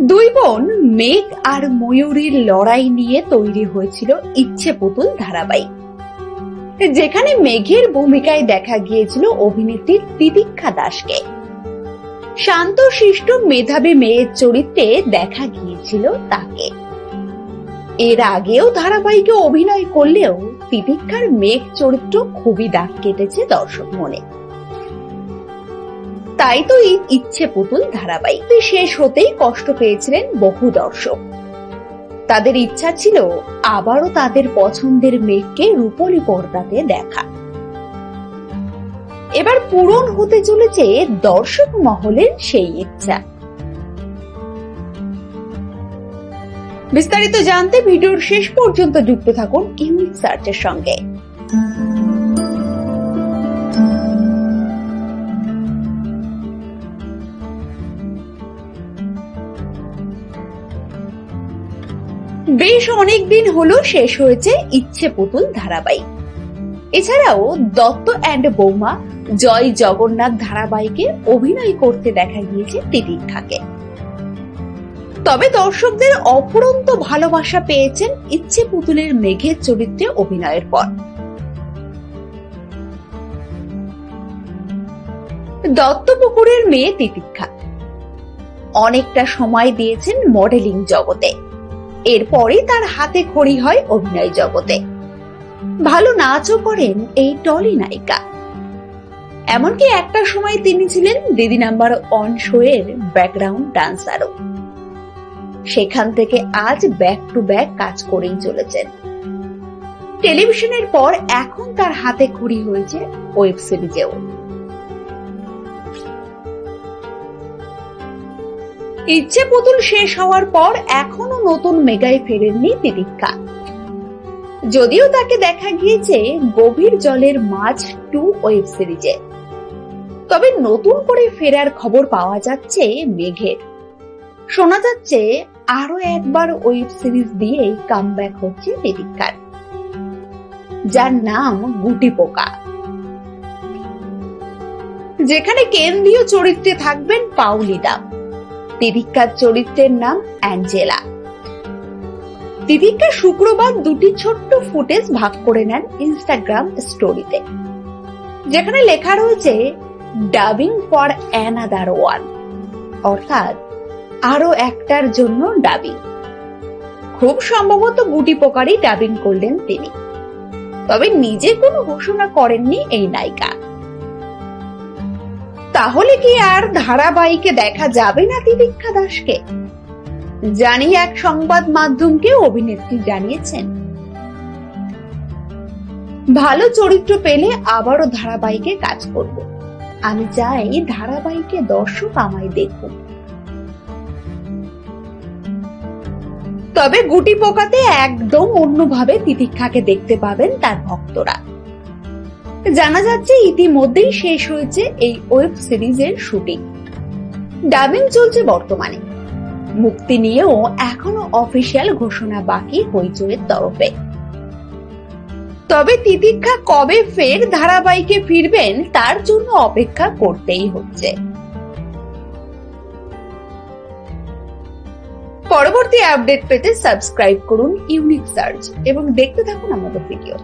দুই বোন মেঘ আর ময়ূরীর লড়াই নিয়ে তৈরি হয়েছিল ইচ্ছে পুতুল ধারাবাহিক। যেখানে মেঘের ভূমিকায় দেখা গিয়েছিল অভিনেত্রী তিতিক্ষা দাসকে। শান্ত, শিষ্ট, মেধাবী মেয়ের চরিত্রে দেখা গিয়েছিল তাকে। এর আগেও ধারাবাহিকে অভিনয় করলেও তিতিক্ষার মেঘ চরিত্র খুবই দাগ কেটেছে দর্শক মনে। তাই তো এই ইচ্ছে পুতুল ধারাবাহিক। শেষ হতেই কষ্ট পেয়েছিলেন বহু দর্শক। তাদের ইচ্ছা ছিল আবারও তাদের পছন্দের মেঘকে রূপলী পর্দাতে দেখা। এবার পূরণ হতে চলেছে দর্শক মহলের সেই ইচ্ছা। বিস্তারিত জানতে ভিডিওর শেষ পর্যন্ত যুক্ত থাকুন ইউনিক সার্চের সঙ্গে। বেশ অনেকদিন হলো শেষ হয়েছে ইচ্ছে পুতুল ধারাবাহিক। এছাড়াও দত্ত অ্যান্ড বৌমা জয় জগন্নাথ ধারাবাহিকে অভিনয় করতে দেখা গিয়েছে তিতিক্ষাকে তবে দর্শকদের অপরন্ত ভালোবাসা পেয়েছেন ইচ্ছে পুতুলের মেঘের চরিত্রে অভিনয়ের পর। দত্তপুকুরের মেয়ে তিতিক্ষা অনেকটা সময় দিয়েছেন মডেলিং জগতে। এরপরই তার হাতে খড়ি হয় অভিনয় জগতে। ভালো নাচও করেন এই টলি নায়িকা। এমনকি একটা সময় তিনি ছিলেন দিদি নাম্বার অন শো এর ব্যাকগ্রাউন্ড ডান্সারও। সেখান থেকে আজ ব্যাক টু ব্যাক কাজ করেই চলেছেন। টেলিভিশনের পর এখন তার হাতে খড়ি হয়েছে ওয়েব সিরিজেও। ইচ্ছে পুতুল শেষ হওয়ার পর এখনও নতুন মেগায় ফেরেননি তিতিক্ষা। যদিও তাকে দেখা গিয়েছে গভীর জলের মাছ টু ওয়েব সিরিজে। তবে নতুন করে ফেরার খবর পাওয়া যাচ্ছে মেঘের। শোনা যাচ্ছে আরও একবার ওয়েব সিরিজ দিয়েই কাম হচ্ছে তিতিক্ষার। যার নাম গুটি পোকা। যেখানে কেন্দ্রীয় চরিত্রে থাকবেন পাউলিদা তিতিক্ষার চরিত্রের নাম অ্যাঞ্জেলা। তিতিক্ষা শুক্রবার দুটি ছোট্ট ফুটেজ ভাগ করে নেন ইনস্টাগ্রাম স্টোরিতে, যেখানে লেখা রয়েছে ডাবিং ফর অ্যানাদার ওয়ান অর্থাৎ আরও একটার জন্য ডাবিং খুব সম্ভবত গুটি পোকারই ডাবিং করলেন তিনি। তবে নিজে কোনো ঘোষণা করেননি এই নায়িকা। তাহলে কি আর ধারাবাহিকে দেখা যাবে না তিতিক্ষা দাসকে? জানি এক সংবাদ মাধ্যমকে অভিনেত্রী জানিয়েছেন। ভালো চরিত্র পেলে আবারও ধারাবাহিকে কাজ করব। আমি চাই ধারাবাহিকে দর্শক আমায় দেখুন তবে গুটি পোকাতে একদম অন্যভাবে তিতিক্ষাকে দেখতে পাবেন তার ভক্তরা। জানা যাচ্ছে ইতিমধ্যেই শেষ হয়েছে এই ওয়েব সিরিজের শুটিং। ডাবিং চলছে বর্তমানে। মুক্তি নিয়েও এখনও অফিসিয়াল ঘোষণা বাকি হইচইয়ের তরফে। তবে তিতিক্ষা কবে ফের ধারাবাহিকে ফিরবেন তার জন্য অপেক্ষা করতেই হচ্ছে। পরবর্তী আপডেট পেতে সাবস্ক্রাইব করুন ইউনিক সার্চ এবং দেখতে থাকুন আমাদের ভিডিও।